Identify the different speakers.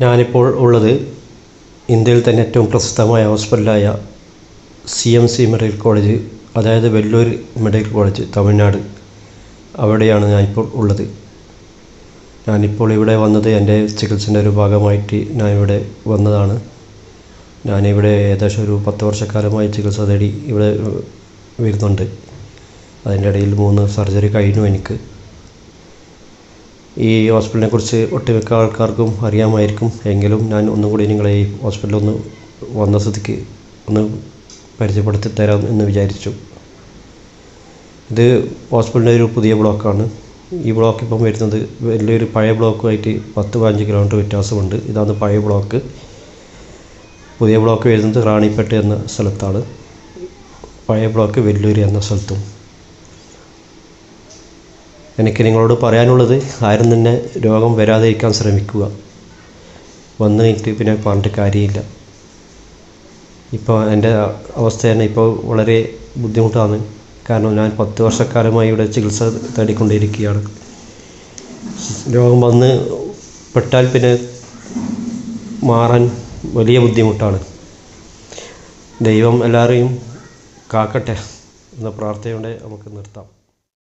Speaker 1: ഞാനിപ്പോൾ ഉള്ളത് ഇന്ത്യയിൽ തന്നെ ഏറ്റവും പ്രശസ്തമായ ഹോസ്പിറ്റലായ C M C medical college അതായത് വെല്ലൂർ മെഡിക്കൽ കോളേജ് തമിഴ്നാട്. അവിടെയാണ് ഞാനിപ്പോൾ ഉള്ളത്. ഞാനിപ്പോൾ ഇവിടെ വന്നത് എന്റെ ചികിത്സേന്റെ ഒരു ഭാഗമായിട്ട് ഞാൻ ഇവിടെ വന്നതാണ്. ഞാനിവിടെ ഏകദേശം ഒരു പത്ത് വർഷക്കാലമായി ചികിത്സ തേടി ഇവിടെ വരുന്നുണ്ട്. അതിന്റെ ഇടയിൽ മൂന്ന് സർജറി കഴിഞ്ഞു എനിക്ക്. ഈ ഹോസ്പിറ്റലിനെ കുറിച്ച് ഒട്ടുമിക്ക ആൾക്കാർക്കും അറിയാമായിരിക്കും. എങ്കിലും ഞാൻ ഒന്നും കൂടി നിങ്ങളെ ഈ ഹോസ്പിറ്റലിൽ ഒന്ന് വന്ന സ്ഥിതിക്ക് ഒന്ന് പരിചയപ്പെടുത്തി തരാം എന്ന് വിചാരിച്ചു. ഇത് ഹോസ്പിറ്റലിന്റെ ഒരു പുതിയ ബ്ലോക്കാണ്. ഈ ബ്ലോക്ക് ഇപ്പം വരുന്നത് വലിയൊരു പഴയ ബ്ലോക്കുമായിട്ട് പത്ത് പതിനഞ്ച് കിലോമീറ്റർ വ്യത്യാസമുണ്ട്. ഇതാണ് പഴയ ബ്ലോക്ക്. പുതിയ ബ്ലോക്ക് വരുന്നത് റാണിപ്പേട്ട് എന്ന സ്ഥലത്താണ്. പഴയ ബ്ലോക്ക് വെല്ലൂർ എന്ന സ്ഥലത്തും. എനിക്ക് നിങ്ങളോട് പറയാനുള്ളത് ആരും തന്നെ രോഗം വരാതിരിക്കാൻ ശ്രമിക്കുക. വന്നു കഴിഞ്ഞിട്ട് പിന്നെ പറഞ്ഞിട്ട് കാര്യമില്ല. ഇപ്പോൾ എന്റെ അവസ്ഥ തന്നെ ഇപ്പോൾ വളരെ ബുദ്ധിമുട്ടാണ്. കാരണം ഞാൻ പത്ത് വർഷക്കാലമായി ഇവിടെ ചികിത്സ തേടിക്കൊണ്ടിരിക്കുകയാണ്. രോഗം വന്ന് പെട്ടാൽ പിന്നെ മാറാൻ വലിയ ബുദ്ധിമുട്ടാണ്. ദൈവം എല്ലാവരെയും കാക്കട്ടെ എന്ന പ്രാർത്ഥനയോടെ നമുക്ക് നിർത്താം.